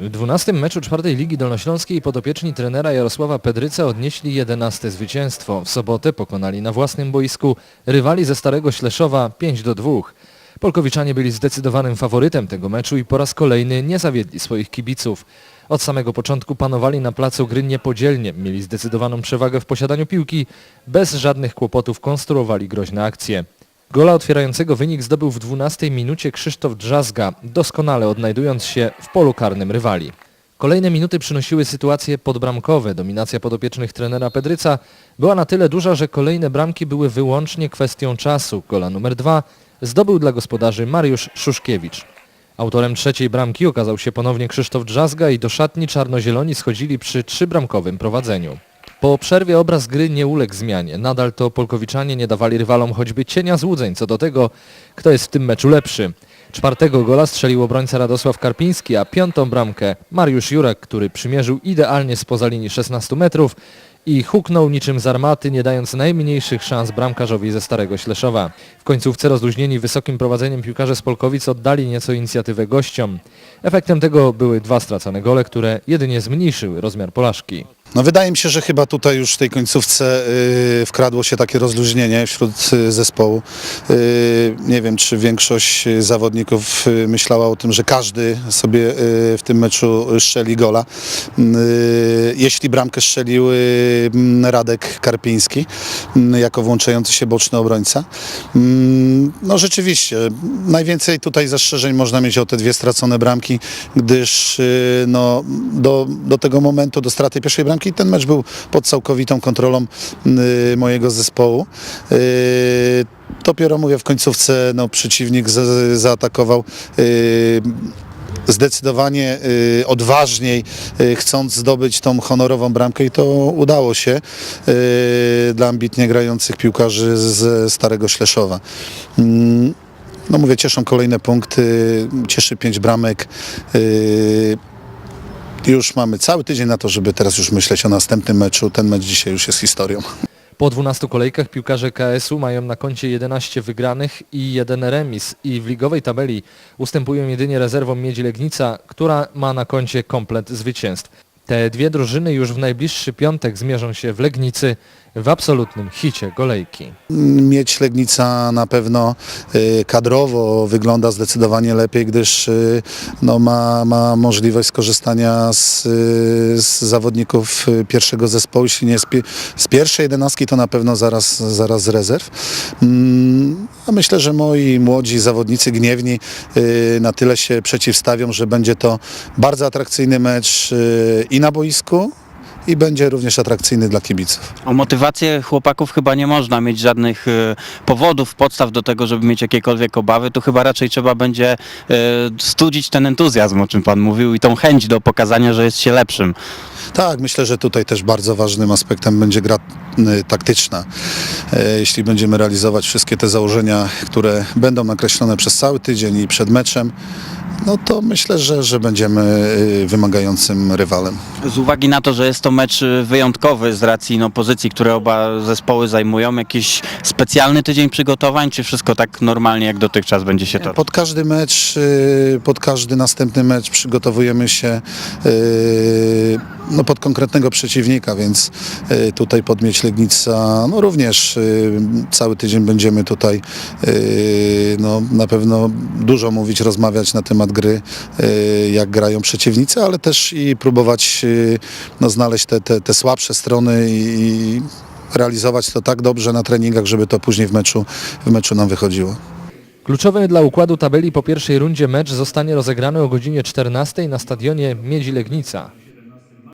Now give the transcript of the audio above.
W 12 meczu czwartej Ligi Dolnośląskiej podopieczni trenera Jarosława Pedryca odnieśli 11 zwycięstwo. W sobotę pokonali na własnym boisku rywali ze Starego Śleszowa 5 do 2. Polkowiczanie byli zdecydowanym faworytem tego meczu i po raz kolejny nie zawiedli swoich kibiców. Od samego początku panowali na placu gry niepodzielnie, mieli zdecydowaną przewagę w posiadaniu piłki, bez żadnych kłopotów konstruowali groźne akcje. Gola otwierającego wynik zdobył w 12 minucie Krzysztof Drzazga, doskonale odnajdując się w polu karnym rywali. Kolejne minuty przynosiły sytuacje podbramkowe. Dominacja podopiecznych trenera Pedryca była na tyle duża, że kolejne bramki były wyłącznie kwestią czasu. Gola numer dwa zdobył dla gospodarzy Mariusz Szuszkiewicz. Autorem trzeciej bramki okazał się ponownie Krzysztof Drzazga i do szatni czarnozieloni schodzili przy trzybramkowym prowadzeniu. Po przerwie obraz gry nie uległ zmianie. Nadal to Polkowiczanie nie dawali rywalom choćby cienia złudzeń co do tego, kto jest w tym meczu lepszy. Czwartego gola strzelił obrońca Radosław Karpiński, a piątą bramkę Mariusz Jurek, który przymierzył idealnie spoza linii 16 metrów i huknął niczym z armaty, nie dając najmniejszych szans bramkarzowi ze Starego Śleszowa. W końcówce rozluźnieni wysokim prowadzeniem piłkarze z Polkowic oddali nieco inicjatywę gościom. Efektem tego były dwa stracone gole, które jedynie zmniejszyły rozmiar porażki. No wydaje mi się, że chyba tutaj już w tej końcówce y, wkradło się takie rozluźnienie wśród y, zespołu. Y, nie wiem, czy większość y, zawodników y, myślała o tym, że każdy sobie y, w tym meczu strzeli gola. Y, jeśli bramkę strzelił y, m, Radek Karpiński m, jako włączający się boczny obrońca. Mm, No rzeczywiście, najwięcej tutaj zastrzeżeń można mieć o te dwie stracone bramki, gdyż y, no, do, do tego momentu, do straty pierwszej bramki ten mecz był pod całkowitą kontrolą y, mojego zespołu. Y, Dopiero mówię w końcówce no, przeciwnik za, zaatakował y, zdecydowanie odważniej, chcąc zdobyć tą honorową bramkę i to udało się dla ambitnie grających piłkarzy z Starego Śleszowa. Mm, No mówię, cieszą kolejne punkty, cieszy pięć bramek. Już mamy cały tydzień na to, żeby teraz już myśleć o następnym meczu. Ten mecz dzisiaj już jest historią. Po 12 kolejkach piłkarze KS-u mają na koncie 11 wygranych i jeden remis i w ligowej tabeli ustępują jedynie rezerwom Miedzi Legnica, która ma na koncie komplet zwycięstw. Te dwie drużyny już w najbliższy piątek zmierzą się w Legnicy w absolutnym hicie golejki. Mieć Legnica na pewno y, kadrowo wygląda zdecydowanie lepiej, gdyż y, no, ma, ma możliwość skorzystania z, y, z zawodników pierwszego zespołu, jeśli nie z, z pierwszej jedenastki, to na pewno zaraz, zaraz z rezerw. Mm, A myślę, że moi młodzi zawodnicy gniewni na tyle się przeciwstawią, że będzie to bardzo atrakcyjny mecz y, i na boisku, i będzie również atrakcyjny dla kibiców. O motywację chłopaków chyba nie można mieć żadnych e, powodów, podstaw do tego, żeby mieć jakiekolwiek obawy. Tu chyba raczej trzeba będzie e, studzić ten entuzjazm, o czym Pan mówił i tą chęć do pokazania, że jest się lepszym. Tak, myślę, że tutaj też bardzo ważnym aspektem będzie gra y, taktyczna. E, Jeśli będziemy realizować wszystkie te założenia, które będą nakreślone przez cały tydzień i przed meczem, no to myślę, że, że będziemy y, wymagającym rywalem. Z uwagi na to, że jest to mecz e, wyjątkowy z racji no, pozycji, które oba zespoły zajmują, jakiś specjalny tydzień przygotowań, czy wszystko tak normalnie jak dotychczas będzie się to? Pod każdy mecz, y, pod każdy następny mecz przygotowujemy się y, no, pod konkretnego przeciwnika, więc y, tutaj pod Miedź Legnica no, również y, cały tydzień będziemy tutaj y, no, na pewno dużo mówić, rozmawiać na temat gry, y, jak grają przeciwnicy, ale też i próbować y, no, znaleźć te, te, te słabsze strony i realizować to tak dobrze na treningach, żeby to później w meczu, w meczu nam wychodziło. Kluczowy dla układu tabeli po pierwszej rundzie mecz zostanie rozegrany o godzinie 14 na stadionie Miedzi Legnica.